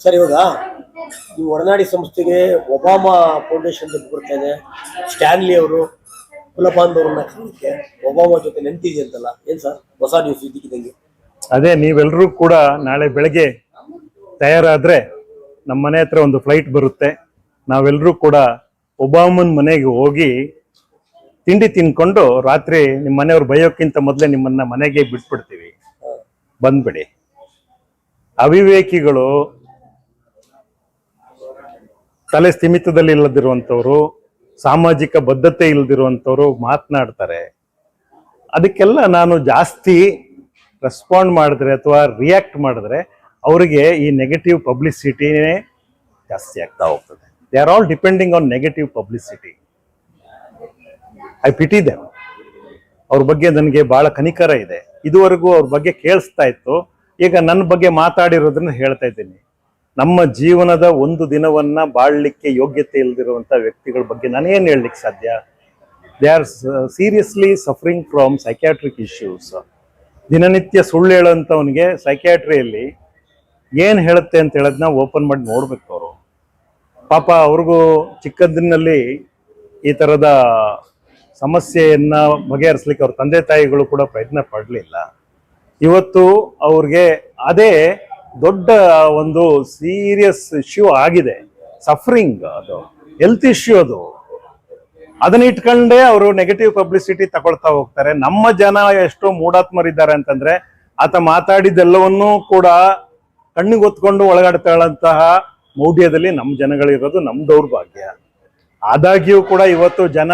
Sir ಇವಾಗ ಈ ಒಡನಾಡಿ ಸಂಸ್ಥೆಗೆ ಒಬಾಮಾ ಫೌಂಡೇಶನ್ ಬರ್ತಾ ಇದೆ ಸ್ಟ್ಯಾನ್ಲಿ ಅವರು ಕುಲಬಾಂಧವರನ್ನ ಕಾಣಕ್ಕೆ ಒಬಾಮಾ ಜೊತೆ ನೆನಪಿದೆ ಅಂತಲ್ಲ? ಏನ್ ಸರ್ ಹೊಸ ನ್ಯೂಸ್ ಇದಕ್ಕಿದಂಗೆ ಅದೇ ನೀವೆಲ್ಲರೂ ಕೂಡ ನಾಳೆ ಬೆಳಗ್ಗೆ ತಯಾರಾದ್ರೆ ನಮ್ಮ ಮನೆ ಹತ್ರ ಒಂದು ಫ್ಲೈಟ್ ಬರುತ್ತೆ. ನಾವೆಲ್ಲರೂ ಕೂಡ ಒಬಾಮನ್ ಮನೆಗೆ ಹೋಗಿ ತಿಂಡಿ ತಿನ್ಕೊಂಡು ರಾತ್ರಿ ನಿಮ್ಮ ಮನೆಯವ್ರು ಬಯೋಕ್ಕಿಂತ ಮೊದಲೇ ನಿಮ್ಮನ್ನ ಮನೆಗೆ ಬಿಟ್ಬಿಡ್ತೀವಿ. ಬಂದ್ಬಿಡಿ. ಅವಿವೇಕಿಗಳು ತಲೆ ಸ್ಥಿಮಿತದಲ್ಲಿ ಇಲ್ಲದಿರುವಂಥವ್ರು, ಸಾಮಾಜಿಕ ಬದ್ಧತೆ ಇಲ್ಲದಿರುವಂಥವ್ರು ಮಾತನಾಡ್ತಾರೆ. ಅದಕ್ಕೆಲ್ಲ ನಾನು ಜಾಸ್ತಿ ರೆಸ್ಪಾಂಡ್ ಮಾಡಿದ್ರೆ ಅಥವಾ ರಿಯಾಕ್ಟ್ ಮಾಡಿದ್ರೆ ಅವರಿಗೆ ಈ ನೆಗೆಟಿವ್ ಪಬ್ಲಿಸಿಟಿನೇ ಜಾಸ್ತಿ ಆಗ್ತಾ ಹೋಗ್ತದೆ. They are all depending on negative publicity I pity them ಅವ್ರ ಬಗ್ಗೆ ನನಗೆ ಬಹಳ ಕನಿಕರ ಇದೆ. ಇದುವರೆಗೂ ಅವ್ರ ಬಗ್ಗೆ ಕೇಳಿಸ್ತಾ ಇತ್ತು. ಈಗ ನನ್ನ ಬಗ್ಗೆ ಮಾತಾಡಿರೋದನ್ನ ಹೇಳ್ತಾ ಇದ್ದೀನಿ. ನಮ್ಮ ಜೀವನದ ಒಂದು ದಿನವನ್ನ ಬಾಳ್ಲಿಕ್ಕೆ ಯೋಗ್ಯತೆ ಇಲ್ದಿರುವಂತ ವ್ಯಕ್ತಿಗಳ ಬಗ್ಗೆ ನಾನೇನು ಹೇಳಲಿಕ್ಕೆ ಸಾಧ್ಯ? They are seriously suffering from psychiatric issues ದಿನನಿತ್ಯ ಸುಳ್ಳು ಹೇಳೋಂಥವನಿಗೆ ಸೈಕ್ಯಾಟ್ರಿಯಲ್ಲಿ ಏನು ಹೇಳುತ್ತೆ ಅಂತ ಹೇಳೋದನ್ನ ಓಪನ್ ಮಾಡಿ ನೋಡ್ಬೇಕು ಅವರು. ಪಾಪ ಅವ್ರಿಗೂ ಚಿಕ್ಕಂದಿನಲ್ಲಿ ಈ ತರದ ಸಮಸ್ಯೆಯನ್ನು ಬಗೆಹರಿಸ್ಲಿಕ್ಕೆ ಅವ್ರ ತಂದೆ ತಾಯಿಗಳು ಕೂಡ ಪ್ರಯತ್ನ ಪಡಲಿಲ್ಲ. ಇವತ್ತು ಅವ್ರಿಗೆ ಅದೇ ದೊಡ್ಡ ಒಂದು ಸೀರಿಯಸ್ ಇಶ್ಯೂ ಆಗಿದೆ. ಸಫರಿಂಗ್ ಅದು. ಹೆಲ್ತ್ ಇಶ್ಯೂ ಅದು. ಅದನ್ನ ಇಟ್ಕೊಂಡೇ ಅವರು ನೆಗೆಟಿವ್ ಪಬ್ಲಿಸಿಟಿ ತಗೊಳ್ತಾ ಹೋಗ್ತಾರೆ. ನಮ್ಮ ಜನ ಎಷ್ಟು ಮೂಢಾತ್ಮರಿದ್ದಾರೆ ಅಂತಂದ್ರೆ ಆತ ಮಾತಾಡಿದ್ದೆಲ್ಲವನ್ನೂ ಕೂಡ ಕಣ್ಣಿಗೆ ಒತ್ಕೊಂಡು ಒಳಗಾಡ್ತಾಳಂತಹ ಮೌಢ್ಯದಲ್ಲಿ ನಮ್ಮ ಜನಗಳಿರೋದು ನಮ್ಮ ದೌರ್ಭಾಗ್ಯ. ಆದಾಗ್ಯೂ ಕೂಡ ಇವತ್ತು ಜನ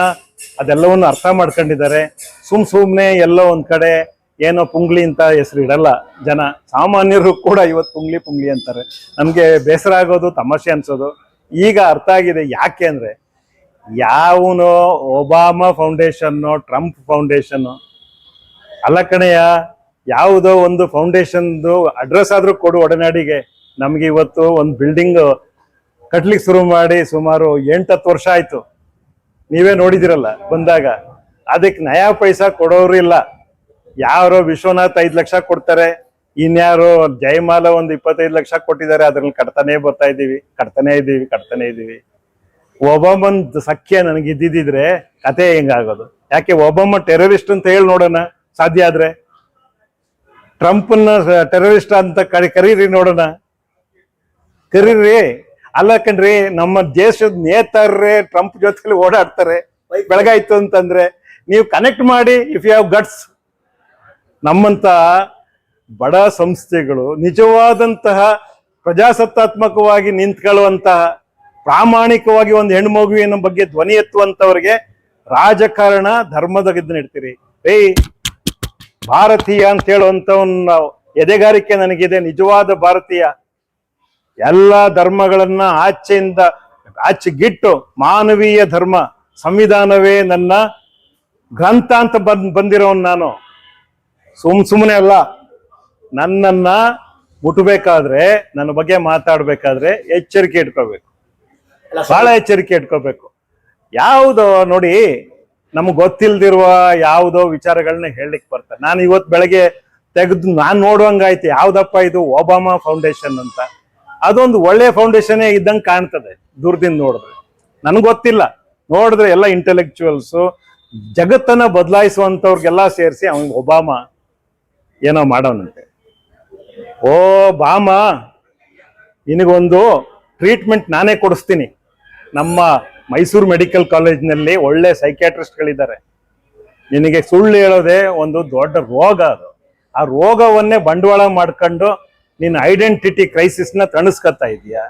ಅದೆಲ್ಲವನ್ನು ಅರ್ಥ ಮಾಡ್ಕೊಂಡಿದ್ದಾರೆ. ಸುಮ್ ಸುಮ್ನೆ ಎಲ್ಲೋ ಒಂದ್ ಕಡೆ ಏನೋ ಪುಂಗ್ಲಿ ಅಂತ ಹೆಸರು ಇಡಲ್ಲ. ಜನ ಸಾಮಾನ್ಯರು ಕೂಡ ಇವತ್ತು ಪುಂಗ್ಲಿ ಪುಂಗ್ಲಿ ಅಂತಾರೆ. ನಮಗೆ ಬೇಸರ ಆಗೋದು, ತಮಾಷೆ ಅನ್ಸೋದು. ಈಗ ಅರ್ಥ ಆಗಿದೆ ಯಾಕೆ ಅಂದರೆ, ಯಾವನೋ ಒಬಾಮಾ ಫೌಂಡೇಶನ್ನು ಟ್ರಂಪ್ ಫೌಂಡೇಶನ್ನು ಅಲ್ಲ ಕಣೆಯ ಯಾವುದೋ ಒಂದು ಫೌಂಡೇಶನ್ದು ಅಡ್ರೆಸ್ ಆದರೂ ಕೊಡು ಒಡನಾಡಿಗೆ. ನಮಗೆ ಇವತ್ತು ಒಂದು ಬಿಲ್ಡಿಂಗ್ ಕಟ್ಲಿಕ್ಕೆ ಶುರು ಮಾಡಿ ಸುಮಾರು ಎಂಟತ್ತು ವರ್ಷ ಆಯಿತು. ನೀವೇ ನೋಡಿದಿರಲ್ಲ ಬಂದಾಗ. ಅದಕ್ಕೆ ನಯಾ ಪೈಸಾ ಕೊಡೋರು ಇಲ್ಲ. ಯಾರೋ ವಿಶ್ವನಾಥ್ ಐದ್ ಲಕ್ಷ ಕೊಡ್ತಾರೆ, ಇನ್ಯಾರೋ ಜಯಮಾಲ ಒಂದು ಇಪ್ಪತ್ತೈದು ಲಕ್ಷ ಕೊಟ್ಟಿದ್ದಾರೆ, ಅದ್ರಲ್ಲಿ ಕಟ್ತಾನೆ ಬರ್ತಾ ಇದೀವಿ ಕಟ್ತಾನೆ ಇದೀವಿ ಕಟ್ತಾನೆ ಇದೀವಿ ಒಬಾಮನ್ ಸಖ್ಯ ನನಗೆ ಇದ್ದಿದ್ರೆ ಕತೆ ಹೆಂಗಾಗೋದು? ಯಾಕೆ ಒಬಾಮ ಟೆರರಿಸ್ಟ್ ಅಂತ ಹೇಳಿ ನೋಡೋಣ, ಸಾಧ್ಯ ಆದ್ರೆ? ಟ್ರಂಪ್ನ ಟೆರರಿಸ್ಟ್ ಅಂತ ಕರಿ, ಕರೀರಿ ನೋಡೋಣ. ಕರೀರಿ, ಅಲ್ಲ ಕಣ್ರಿ, ನಮ್ಮ ದೇಶದ ನೇತಾರರೇ ಟ್ರಂಪ್ ಜೊತೆಲಿ ಓಡಾಡ್ತಾರೆ, ಬೆಳಗಾಯ್ತು ಅಂತಂದ್ರೆ, ನೀವು ಕನೆಕ್ಟ್ ಮಾಡಿ ಇಫ್ ಯು ಹ್ಯಾವ್ ಗಟ್ಸ್ ನಮ್ಮಂತ ಬಡ ಸಂಸ್ಥೆಗಳು ನಿಜವಾದಂತಹ ಪ್ರಜಾಸತ್ತಾತ್ಮಕವಾಗಿ ನಿಂತ್ಕೊಳ್ಳುವಂತಹ ಪ್ರಾಮಾಣಿಕವಾಗಿ ಒಂದು ಹೆಣ್ಣು ಮಗುವಿನ ಬಗ್ಗೆ ಧ್ವನಿ ಎತ್ತುವಂತವರಿಗೆ ರಾಜಕಾರಣ ಧರ್ಮದ ಇಡ್ತೀರಿ ಏಯ್ ಭಾರತೀಯ ಅಂತ ಒಂದು ಎದೆಗಾರಿಕೆ ನನಗಿದೆ, ನಿಜವಾದ ಭಾರತೀಯ. ಎಲ್ಲ ಧರ್ಮಗಳನ್ನ ಆಚೆಯಿಂದ ಆಚೆಗಿಟ್ಟು ಮಾನವೀಯ ಧರ್ಮ, ಸಂವಿಧಾನವೇ ನನ್ನ ಗ್ರಂಥ ಅಂತ ಬಂದ್ ಬಂದಿರೋನ್ ನಾನು. ಸುಮ್ ಸುಮ್ಮನೆ ಅಲ್ಲ ನನ್ನನ್ನ ಮುಟ್ಬೇಕಾದ್ರೆ ನನ್ನ ಬಗ್ಗೆ ಮಾತಾಡ್ಬೇಕಾದ್ರೆ ಎಚ್ಚರಿಕೆ ಇಟ್ಕೋಬೇಕು. ಬಹಳ ಎಚ್ಚರಿಕೆ ಇಟ್ಕೋಬೇಕು. ಯಾವುದೋ ನೋಡಿ ನಮ್ಗೆ ಗೊತ್ತಿಲ್ದಿರುವ ಯಾವುದೋ ವಿಚಾರಗಳನ್ನ ಹೇಳಲಿಕ್ಕೆ ಬರ್ತಾರೆ ನಾನು ಇವತ್ತು ಬೆಳಗ್ಗೆ ತೆಗೆದು ನಾನು ನೋಡುವಂಗಾಯ್ತು ಯಾವ್ದಪ್ಪ ಇದು ಒಬಾಮಾ ಫೌಂಡೇಶನ್ ಅಂತ. ಅದೊಂದು ಒಳ್ಳೆ ಫೌಂಡೇಶನ್ ಇದ್ದಂಗೆ ಕಾಣ್ತದೆ ದೂರದಿಂದ ನೋಡಿದ್ರೆ. ನನಗೆ ಗೊತ್ತಿಲ್ಲ. ನೋಡಿದ್ರೆ ಎಲ್ಲ ಇಂಟೆಲೆಕ್ಚುವಲ್ಸು ಜಗತ್ತನ್ನ ಬದಲಾಯಿಸುವಂತವ್ರಿಗೆಲ್ಲ ಸೇರಿಸಿ ಅವ್ನಿಗೆ ಒಬಾಮ ಏನೋ ಮಾಡೋನಂತೆ ಓ ಬಾಮ ನಿನಗೊಂದು ಟ್ರೀಟ್ಮೆಂಟ್ ನಾನೇ ಕೊಡಿಸ್ತೀನಿ. ನಮ್ಮ ಮೈಸೂರು ಮೆಡಿಕಲ್ ಕಾಲೇಜ್ನಲ್ಲಿ ಒಳ್ಳೆ ಸೈಕ್ಯಾಟ್ರಿಸ್ಟ್ಗಳಿದ್ದಾರೆ. ನಿನಗೆ ಸುಳ್ಳು ಹೇಳೋದೇ ಒಂದು ದೊಡ್ಡ ರೋಗ ಅದು. ಆ ರೋಗವನ್ನೇ ಬಂಡವಾಳ ಮಾಡ್ಕೊಂಡು ನಿನ್ನ ಐಡೆಂಟಿಟಿ ಕ್ರೈಸಿಸ್ನ ತಣಿಸ್ಕೊತಾ ಇದೀಯಾ?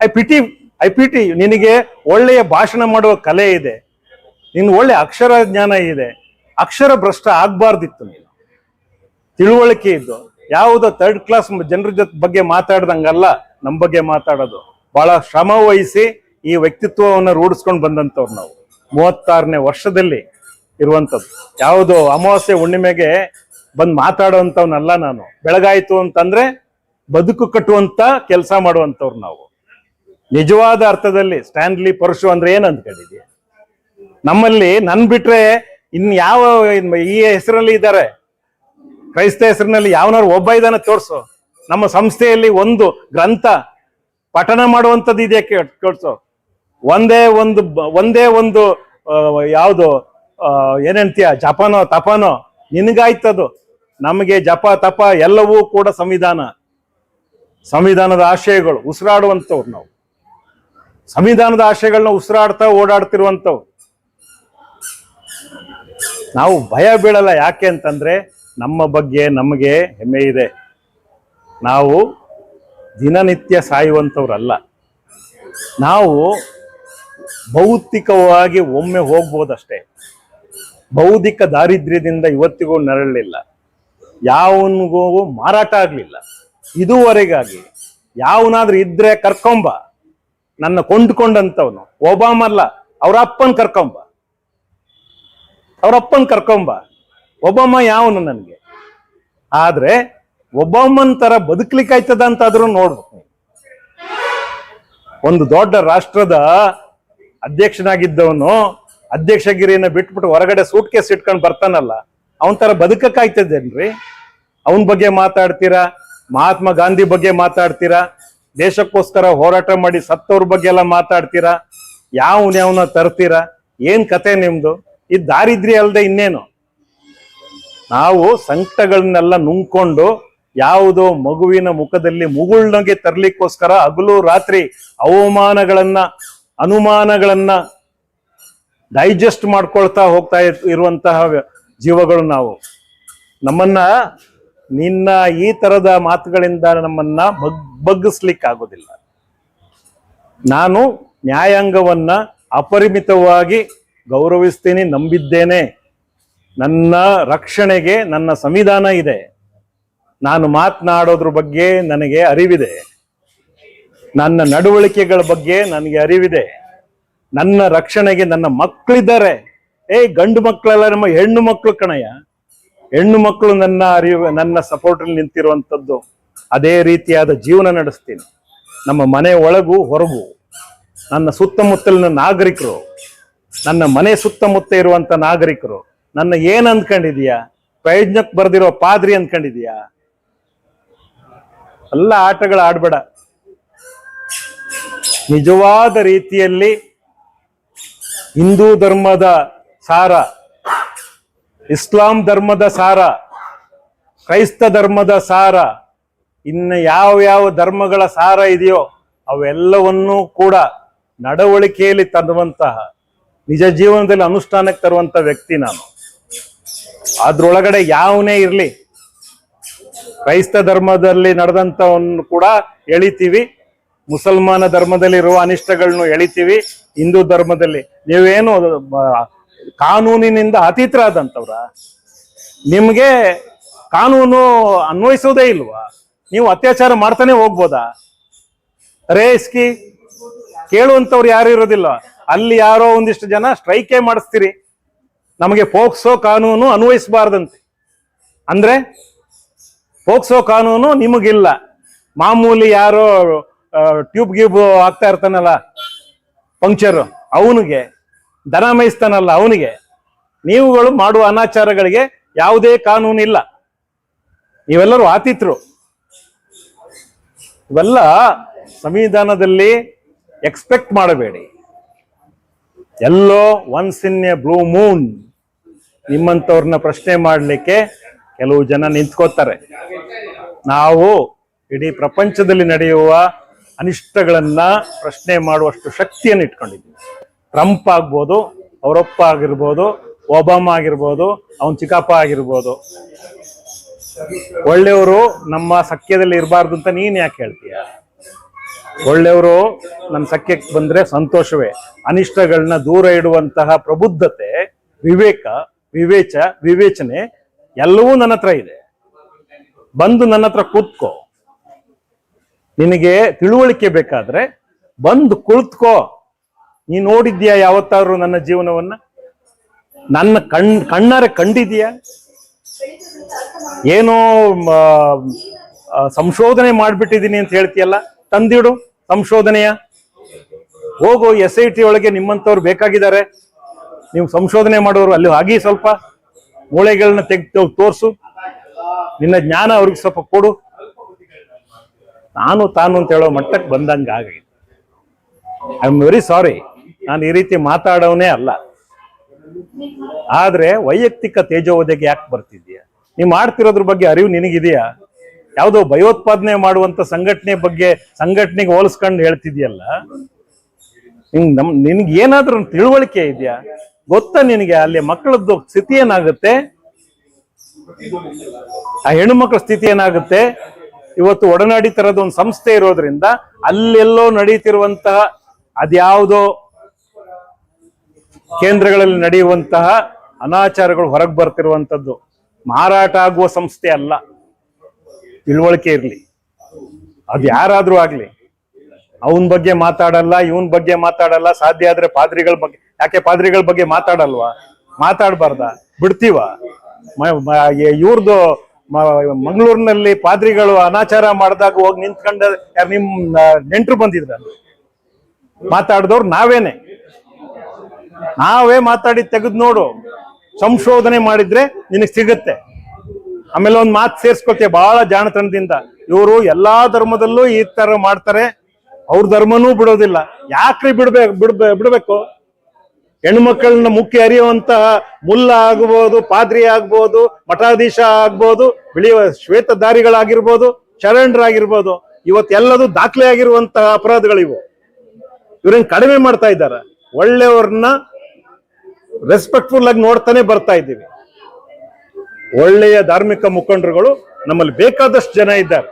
ಐ ಪಿಟಿ ಐ ಪಿಟಿ ನಿನಗೆ ಒಳ್ಳೆಯ ಭಾಷಣ ಮಾಡುವ ಕಲೆ ಇದೆ. ನಿನ್ನ ಒಳ್ಳೆ ಅಕ್ಷರ ಜ್ಞಾನ ಇದೆ. ಅಕ್ಷರ ಭ್ರಷ್ಟ ಆಗಬಾರ್ದಿತ್ತು ನೀನು. ತಿಳುವಳಿಕೆ ಇದ್ದು ಯಾವುದೋ ಥರ್ಡ್ ಕ್ಲಾಸ್ ಜನರ ಜೊತೆ ಬಗ್ಗೆ ಮಾತಾಡ್ದಂಗಲ್ಲ ನಮ್ಮ ಬಗ್ಗೆ ಮಾತಾಡೋದು. ಬಹಳ ಶ್ರಮ ವಹಿಸಿ ಈ ವ್ಯಕ್ತಿತ್ವವನ್ನು ರೂಢಿಸ್ಕೊಂಡು ಬಂದಂಥವ್ರು ನಾವು. ಮೂವತ್ತಾರನೇ ವರ್ಷದಲ್ಲಿ ಇರುವಂಥದ್ದು. ಯಾವುದೋ ಅಮಾವಾಸ್ಯೆ ಹುಣ್ಣಿಮೆಗೆ ಬಂದು ಮಾತಾಡುವಂಥವ್ನಲ್ಲ ನಾನು. ಬೆಳಗಾಯಿತು ಅಂತಂದ್ರೆ ಬದುಕು ಕಟ್ಟುವಂತ ಕೆಲಸ ಮಾಡುವಂಥವ್ರು ನಾವು. ನಿಜವಾದ ಅರ್ಥದಲ್ಲಿ ಸ್ಟ್ಯಾನ್ಲಿ ಪರಶು ಅಂದ್ರೆ ಏನು ಅಂದ್ಕೊಂಡಿದ್ಯಾ ನಮ್ಮಲ್ಲಿ ನನ್ ಬಿಟ್ರೆ ಇನ್ ಯಾವ ಈ ಹೆಸರಲ್ಲಿ ಇದ್ದಾರೆ? ಕ್ರೈಸ್ತ ಹೆಸರಿನಲ್ಲಿ ಯಾವನಾರು ಒಬ್ಬ ಇದನ್ನ ತೋರಿಸು. ನಮ್ಮ ಸಂಸ್ಥೆಯಲ್ಲಿ ಒಂದು ಗ್ರಂಥ ಪಠನ ಮಾಡುವಂಥದ್ದು ಇದೆ ತೋರಿಸು. ಒಂದೇ ಒಂದು ಒಂದೇ ಒಂದು ಯಾವುದು ಏನಂತೀಯ ಜಪನೋ, ತಪನೋ, ನಿನಗಾಯ್ತದು. ನಮಗೆ ಜಪ, ತಪ ಎಲ್ಲವೂ ಕೂಡ ಸಂವಿಧಾನ. ಸಂವಿಧಾನದ ಆಶಯಗಳು ಉಸಿರಾಡುವಂಥವ್ರು ನಾವು. ಸಂವಿಧಾನದ ಆಶಯಗಳನ್ನ ಉಸಿರಾಡ್ತಾ ಓಡಾಡ್ತಿರುವಂಥವ್ರು. ನಾವು ಭಯ ಬೀಳಲ್ಲ ಯಾಕೆ ಅಂತಂದ್ರೆ ನಮ್ಮ ಬಗ್ಗೆ ನಮಗೆ ಹೆಮ್ಮೆ ಇದೆ. ನಾವು ದಿನನಿತ್ಯ ಸಾಯುವಂಥವ್ರಲ್ಲ. ನಾವು ಭೌತಿಕವಾಗಿ ಒಮ್ಮೆ ಹೋಗ್ಬೋದಷ್ಟೇ. ಬೌದ್ಧಿಕ ದಾರಿದ್ರ್ಯದಿಂದ ಇವತ್ತಿಗೂ ನರಳಲಿಲ್ಲ ಯಾವನಿಗೂ ಮಾರಾಟ ಆಗಲಿಲ್ಲ. ಇದುವರೆಗಾಗಿ ಯಾವನಾದ್ರೂ ಇದ್ರೆ ಕರ್ಕೊಂಬ. ನನ್ನ ಕೊಂಡ್ಕೊಂಡಂತವನು ಒಬಾಮಲ್ಲ ಅವರಪ್ಪನ್ ಅವ್ರ ಅಪ್ಪನ್ ಕರ್ಕೊಂಬ. ಅವರಪ್ಪನ್ ಕರ್ಕೊಂಬ. ಒಬ್ಬಮ್ಮ ಯಾವನು ನನಗೆ? ಆದ್ರೆ ಒಬ್ಬಮ್ಮನ ತರ ಬದುಕ್ಲಿಕ್ಕಾಯ್ತದ ಅಂತಾದ್ರೂ ನೋಡ್ಬೇಕು ಒಂದು ದೊಡ್ಡ ರಾಷ್ಟ್ರದ ಅಧ್ಯಕ್ಷನಾಗಿದ್ದವನು ಅಧ್ಯಕ್ಷಗಿರಿಯನ್ನ ಬಿಟ್ಬಿಟ್ಟು ಹೊರಗಡೆ ಸೂಟ್ ಕೇಸ್ ಇಟ್ಕೊಂಡು ಬರ್ತಾನಲ್ಲ, ಅವನ್ ತರ ಬದುಕಕ್ಕಾಯ್ತದೇನ್ರಿ? ಅವನ ಬಗ್ಗೆ ಮಾತಾಡ್ತೀರಾ? ಮಹಾತ್ಮ ಗಾಂಧಿ ಬಗ್ಗೆ ಮಾತಾಡ್ತೀರಾ? ದೇಶಕ್ಕೋಸ್ಕರ ಹೋರಾಟ ಮಾಡಿ ಸತ್ತವ್ರ ಬಗ್ಗೆ ಎಲ್ಲ ಮಾತಾಡ್ತೀರಾ? ಯಾವನ್ ಯಾವನ ತರ್ತೀರಾ? ಏನ್ ಕತೆ ನಿಮ್ದು? ಈ ದಾರಿದ್ರ್ಯ ಅಲ್ಲದೆ ಇನ್ನೇನು? ನಾವು ಸಂಕಟಗಳನ್ನೆಲ್ಲ ನುಂಗ್ಕೊಂಡು ಯಾವುದೋ ಮಗುವಿನ ಮುಖದಲ್ಲಿ ಮುಗುಳ್ನಗೆ ತರ್ಲಿಕ್ಕೋಸ್ಕರ ಹಗಲು ರಾತ್ರಿ ಅವಮಾನಗಳನ್ನ ಅನುಮಾನಗಳನ್ನ ಡೈಜೆಸ್ಟ್ ಮಾಡ್ಕೊಳ್ತಾ ಹೋಗ್ತಾ ಇರ್- ಇರುವಂತಹ ಜೀವಗಳು ನಾವು. ನಮ್ಮನ್ನ, ನಿನ್ನ ಈ ತರದ ಮಾತುಗಳಿಂದ ನಮ್ಮನ್ನ ಬಗ್, ಬಗ್ಗಿಸ್ಲಿಕ್ಕಾಗೋದಿಲ್ಲ. ನಾನು ನ್ಯಾಯಾಂಗವನ್ನ ಅಪರಿಮಿತವಾಗಿ ಗೌರವಿಸ್ತೀನಿ, ನಂಬಿದ್ದೇನೆ. ನನ್ನ ರಕ್ಷಣೆಗೆ ನನ್ನ ಸಂವಿಧಾನ ಇದೆ. ನಾನು ಮಾತನಾಡೋದ್ರ ಬಗ್ಗೆ ನನಗೆ ಅರಿವಿದೆ. ನನ್ನ ನಡವಳಿಕೆಗಳ ಬಗ್ಗೆ ನನಗೆ ಅರಿವಿದೆ. ನನ್ನ ರಕ್ಷಣೆಗೆ ನನ್ನ ಮಕ್ಕಳಿದ್ದಾರೆ. ಏ, ಗಂಡು ಮಕ್ಕಳೆಲ್ಲ, ನಮ್ಮ ಹೆಣ್ಣು ಮಕ್ಕಳು ಕಣಯ್ಯ. ಹೆಣ್ಣು ಮಕ್ಕಳು ನನ್ನ ಅರಿವು, ನನ್ನ ಸಪೋರ್ಟ್ ನಿಂತಿರುವಂಥದ್ದು. ಅದೇ ರೀತಿಯಾದ ಜೀವನ ನಡೆಸ್ತೀನಿ. ನಮ್ಮ ಮನೆ ಒಳಗೂ ಹೊರಗೂ. ನನ್ನ ಸುತ್ತಮುತ್ತಲಿನ ನಾಗರಿಕರು, ನನ್ನ ಮನೆ ಸುತ್ತಮುತ್ತ ಇರುವಂಥ ನಾಗರಿಕರು ನನ್ನ ಏನ್ ಅಂದ್ಕೊಂಡಿದೀಯಾ ಪ್ರಯೋಜನಕ್ಕೆ ಬರ್ದಿರೋ ಪಾದ್ರಿ ಅಂದ್ಕೊಂಡಿದೀಯಾ ಎಲ್ಲ ಆಟಗಳು ಆಡ್ಬೇಡ. ನಿಜವಾದ ರೀತಿಯಲ್ಲಿ ಹಿಂದೂ ಧರ್ಮದ ಸಾರ, ಇಸ್ಲಾಂ ಧರ್ಮದ ಸಾರ, ಕ್ರೈಸ್ತ ಧರ್ಮದ ಸಾರ, ಇನ್ನು ಯಾವ ಯಾವ ಧರ್ಮಗಳ ಸಾರ ಇದೆಯೋ ಅವೆಲ್ಲವನ್ನೂ ಕೂಡ ನಡವಳಿಕೆಯಲ್ಲಿ ತರುವಂತಹ ನಿಜ ಜೀವನದಲ್ಲಿ ಅನುಷ್ಠಾನಕ್ಕೆ ತರುವಂತ ವ್ಯಕ್ತಿ ನಾನು. ಅದ್ರೊಳಗಡೆ ಯಾವನೇ ಇರಲಿ, ಕ್ರೈಸ್ತ ಧರ್ಮದಲ್ಲಿ ನಡೆದಂಥವನ್ನು ಕೂಡ ಎಳಿತೀವಿ, ಮುಸಲ್ಮಾನ ಧರ್ಮದಲ್ಲಿ ಇರುವ ಅನಿಷ್ಟಗಳನ್ನು ಎಳಿತೀವಿ, ಹಿಂದೂ ಧರ್ಮದಲ್ಲಿ. ನೀವೇನು ಕಾನೂನಿನಿಂದ ಅತೀತರಾದಂಥವ್ರ. ನಿಮ್ಗೆ ಕಾನೂನು ಅನ್ವಯಿಸೋದೇ ಇಲ್ವಾ? ನೀವು ಅತ್ಯಾಚಾರ ಮಾಡ್ತಾನೆ ಹೋಗ್ಬೋದಾ? ರೇಸ್ಕಿ ಕೇಳುವಂಥವ್ರು ಯಾರು ಇರೋದಿಲ್ಲ. ಅಲ್ಲಿ ಯಾರೋ ಒಂದಿಷ್ಟು ಜನ ಸ್ಟ್ರೈಕೇ ಮಾಡಿಸ್ತೀರಿ. ನಮಗೆ ಪೋಕ್ಸೋ ಕಾನೂನು ಅನ್ವಯಿಸಬಾರ್ದಂತೆ. ಅಂದ್ರೆ ಪೋಕ್ಸೋ ಕಾನೂನು ನಿಮಗಿಲ್ಲ. ಮಾಮೂಲಿ ಯಾರೋ ಟ್ಯೂಬ್ ಗ್ಯೂಬ್ ಆಗ್ತಾ ಇರ್ತಾನಲ್ಲ, ಪಂಕ್ಚರ್, ಅವನಿಗೆ, ದನ ಮೇಯಿಸ್ತಾನಲ್ಲ ಅವನಿಗೆ, ನೀವುಗಳು ಮಾಡುವ ಅನಾಚಾರಗಳಿಗೆ ಯಾವುದೇ ಕಾನೂನು ಇಲ್ಲ. ನೀವೆಲ್ಲರೂ ಆತಿತ್ರು ಇವೆಲ್ಲ ಸಂವಿಧಾನದಲ್ಲಿ ಎಕ್ಸ್ಪೆಕ್ಟ್ ಮಾಡಬೇಡಿ. ಎಲ್ಲೋ once in a blue moon ನಿಮ್ಮಂಥವ್ರನ್ನ ಪ್ರಶ್ನೆ ಮಾಡಲಿಕ್ಕೆ ಕೆಲವು ಜನ ನಿಂತ್ಕೋತಾರೆ. ನಾವು ಇಡೀ ಪ್ರಪಂಚದಲ್ಲಿ ನಡೆಯುವ ಅನಿಷ್ಟಗಳನ್ನ ಪ್ರಶ್ನೆ ಮಾಡುವಷ್ಟು ಶಕ್ತಿಯನ್ನು ಇಟ್ಕೊಂಡಿದ್ದೀವಿ. ಟ್ರಂಪ್ ಆಗ್ಬೋದು ಅವರಪ್ಪ ಆಗಿರ್ಬೋದು ಒಬಾಮ ಆಗಿರ್ಬೋದು, ಅವನ್ ಚಿಕ್ಕಪ್ಪ ಆಗಿರ್ಬೋದು. ಒಳ್ಳೆಯವರು ನಮ್ಮ ಸಖ್ಯದಲ್ಲಿ ಇರಬಾರ್ದು ಅಂತ ನೀನು ಯಾಕೆ ಹೇಳ್ತೀಯ? ಒಳ್ಳೆಯವರು ನನ್ನ ಸಖ್ಯಕ್ಕೆ ಬಂದರೆ ಸಂತೋಷವೇ. ಅನಿಷ್ಟಗಳನ್ನ ದೂರ ಇಡುವಂತಹ ಪ್ರಬುದ್ಧತೆ, ವಿವೇಕ, ವಿವೇಚ, ವಿವೇಚನೆ ಎಲ್ಲವೂ ನನ್ನ ಹತ್ರ ಇದೆ. ಬಂದು ನನ್ನ ಹತ್ರ ಕೂತ್ಕೋ. ನಿನಗೆ ತಿಳುವಳಿಕೆ ಬೇಕಾದ್ರೆ ಬಂದು ಕುಳಿತುಕೋ. ನೀ ನೋಡಿದ್ಯಾ ಯಾವತ್ತಾದ್ರೂ ನನ್ನ ಜೀವನವನ್ನ? ನನ್ನ ಕಣ್, ಕಣ್ಣಾರೆ ಕಂಡಿದ್ಯಾ ಏನೋ ಸಂಶೋಧನೆ ಮಾಡಿಬಿಟ್ಟಿದ್ದೀನಿ ಅಂತ ಹೇಳ್ತೀಯಲ್ಲ? ತಂದಿಡು ಸಂಶೋಧನೆಯ. ಹೋಗು ಎಸ್ ಐ ಟಿ ಒಳಗೆ ನಿಮ್ಮಂಥವ್ರು ಬೇಕಾಗಿದ್ದಾರೆ. ನೀವು ಸಂಶೋಧನೆ ಮಾಡೋರು ಅಲ್ಲಿ ಆಗಿ ಸ್ವಲ್ಪ ಮೂಳೆಗಳನ್ನ ತೆಗೆದು ತೋರಿಸು. ನಿನ್ನ ಜ್ಞಾನ ಅವ್ರಿಗೆ ಸ್ವಲ್ಪ ಕೊಡು. ನಾನು ತಾನು ಅಂತ ಹೇಳೋ ಮಟ್ಟಕ್ಕೆ ಬಂದಂಗೆ ಆಗೈತೆ ಐ ಆಮ್ ವೆರಿ ಸಾರಿ ನಾನು ಈ ರೀತಿ ಮಾತಾಡೋನೇ ಅಲ್ಲ. ಆದ್ರೆ ವೈಯಕ್ತಿಕ ತೇಜೋವಧೆಗೆ ಯಾಕೆ ಬರ್ತಿದ್ಯಾ ನೀವು ಮಾಡ್ತಿರೋದ್ರ ಬಗ್ಗೆ ಅರಿವು ನಿನಗಿದೆಯಾ? ಯಾವುದೋ ಭಯೋತ್ಪಾದನೆ ಮಾಡುವಂತ ಸಂಘಟನೆ ಬಗ್ಗೆ ಸಂಘಟನೆಗೆ ಹೋಲಿಸ್ಕೊಂಡು ಹೇಳ್ತಿದ್ಯಲ್ಲ? ನಿಂಗ್ ನಮ್, ನಿನ್ಗೆ ಏನಾದ್ರೂ ತಿಳುವಳಿಕೆ ಇದೆಯಾ? ಗೊತ್ತಾ ನಿನಗೆ? ಅಲ್ಲಿ ಮಕ್ಕಳದ್ದು ಸ್ಥಿತಿ ಏನಾಗುತ್ತೆ? ಆ ಹೆಣ್ಣು ಮಕ್ಕಳ ಸ್ಥಿತಿ ಏನಾಗುತ್ತೆ? ಇವತ್ತು ಒಡನಾಡಿ ತರದ ಒಂದು ಸಂಸ್ಥೆ ಇರೋದ್ರಿಂದ ಅಲ್ಲೆಲ್ಲೋ ನಡೀತಿರುವಂತಹ ಅದ್ಯಾವುದೋ ಕೇಂದ್ರಗಳಲ್ಲಿ ನಡೆಯುವಂತಹ ಅನಾಚಾರಗಳು ಹೊರಗೆ ಬರ್ತಿರುವಂತದ್ದು. ಮಾರಾಟ ಆಗುವ ಸಂಸ್ಥೆ ಅಲ್ಲ. ತಿಳುವಳಿಕೆ ಇರಲಿ. ಅದು ಯಾರಾದ್ರೂ ಆಗ್ಲಿ. ಅವನ ಬಗ್ಗೆ ಮಾತಾಡಲ್ಲ, ಇವನ್ ಬಗ್ಗೆ ಮಾತಾಡಲ್ಲ, ಸಾಧ್ಯ ಆದ್ರೆ ಪಾದ್ರಿಗಳ ಬಗ್ಗೆ, ಯಾಕೆ ಪಾದ್ರಿಗಳ ಬಗ್ಗೆ ಮಾತಾಡಲ್ವಾ? ಮಾತಾಡಬಾರ್ದ. ಬಿಡ್ತೀವ? ಇವ್ರದ್ದು ಮಂಗಳೂರಿನಲ್ಲಿ ಪಾದ್ರಿಗಳು ಅನಾಚಾರ ಮಾಡಿದಾಗ ಹೋಗಿ ನಿಂತ್ಕೊಂಡ ನಿಮ್ ನೆಂಟರು ಬಂದಿದ್ರ. ಮಾತಾಡ್ದವ್ರು ನಾವೇನೆ. ನಾವೇ ಮಾತಾಡಿ ತೆಗೆದು ನೋಡು. ಸಂಶೋಧನೆ ಮಾಡಿದ್ರೆ ನಿನಗ್ ಸಿಗುತ್ತೆ. ಆಮೇಲೆ ಒಂದು ಮಾತು ಸೇರ್ಸ್ಕೊಳ್ತೀವಿ ಬಹಳ ಜಾಣತನದಿಂದ. ಇವರು ಎಲ್ಲಾ ಧರ್ಮದಲ್ಲೂ ಈ ತರ ಮಾಡ್ತಾರೆ. ಅವ್ರ ಧರ್ಮನೂ ಬಿಡೋದಿಲ್ಲ. ಯಾಕ್ರಿ ಬಿಡ್ಬೇಕು ಬಿಡ್ಬೇ, ಬಿಡ್ಬೇಕು? ಹೆಣ್ಮಕ್ಳನ್ನ ಮುಖ್ಯ ಅರಿಯುವಂತಹ ಮುಲ್ಲ ಆಗ್ಬೋದು, ಪಾದ್ರಿ ಆಗ್ಬೋದು, ಮಠಾಧೀಶ ಆಗ್ಬೋದು, ಬಿಳಿಯ ಶ್ವೇತಧಾರಿಗಳಾಗಿರ್ಬೋದು, ಶರಣರಾಗಿರ್ಬೋದು. ಇವತ್ತೆಲ್ಲದೂ ದಾಖಲೆ ಆಗಿರುವಂತಹ ಅಪರಾಧಗಳಿವು. ಇವ್ರೇನ್ ಕಡಿಮೆ ಮಾಡ್ತಾ ಇದ್ದಾರೆ. ಒಳ್ಳೆಯವ್ರನ್ನ ರೆಸ್ಪೆಕ್ಟ್ಫುಲ್ ಆಗಿ ನೋಡ್ತಾನೆ ಬರ್ತಾ ಇದ್ದೀವಿ. ಒಳ್ಳೆಯ ಧಾರ್ಮಿಕ ಮುಖಂಡರುಗಳು ನಮ್ಮಲ್ಲಿ ಬೇಕಾದಷ್ಟು ಜನ ಇದ್ದಾರೆ.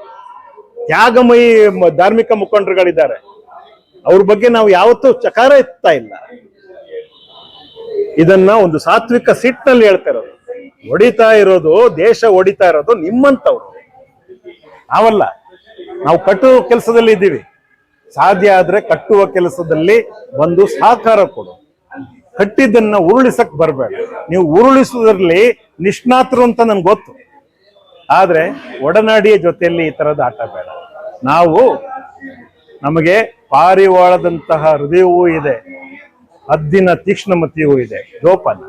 ತ್ಯಾಗಮಯಿ ಧಾರ್ಮಿಕ ಮುಖಂಡರುಗಳಿದ್ದಾರೆ. ಅವ್ರ ಬಗ್ಗೆ ನಾವು ಯಾವತ್ತೂ ಚಕಾರ ಎತ್ತಾ ಇಲ್ಲ. ಇದನ್ನ ಒಂದು ಸಾತ್ವಿಕ ಸಿಟ್ನಲ್ಲಿ ಹೇಳ್ತಾ ಇರೋದು. ಹೊಡಿತಾ ಇರೋದು, ದೇಶ ಹೊಡಿತಾ ಇರೋದು ನಿಮ್ಮಂತವ್ರು ನಾವಲ್ಲ, ನಾವು ಕಟ್ಟುವ ಕೆಲಸದಲ್ಲಿ ಇದ್ದೀವಿ. ಸಾಧ್ಯ ಆದ್ರೆ ಕಟ್ಟುವ ಕೆಲಸದಲ್ಲಿ ಬಂದು ಸಹಕಾರ ಕೊಡು. ಕಟ್ಟಿದ್ದನ್ನ ಉರುಳಿಸಕ್ ಬರಬೇಡ. ನೀವು ಉರುಳಿಸುವುದರಲ್ಲಿ ನಿಷ್ಣಾತರು ಅಂತ ನನ್ಗೆ ಗೊತ್ತು. ಆದರೆ ಒಡನಾಡಿಯ ಜೊತೆಯಲ್ಲಿ ಈ ತರದ ಆಟ ಬೇಡ. ನಾವು ನಮಗೆ ಪಾರಿವಾಳದಂತಹ ಹೃದಯವೂ ಇದೆ ಹದ್ದಿನ ತೀಕ್ಷ್ಣಮತಿಯೂ ಇದೆ, ಜೋಪಾನ.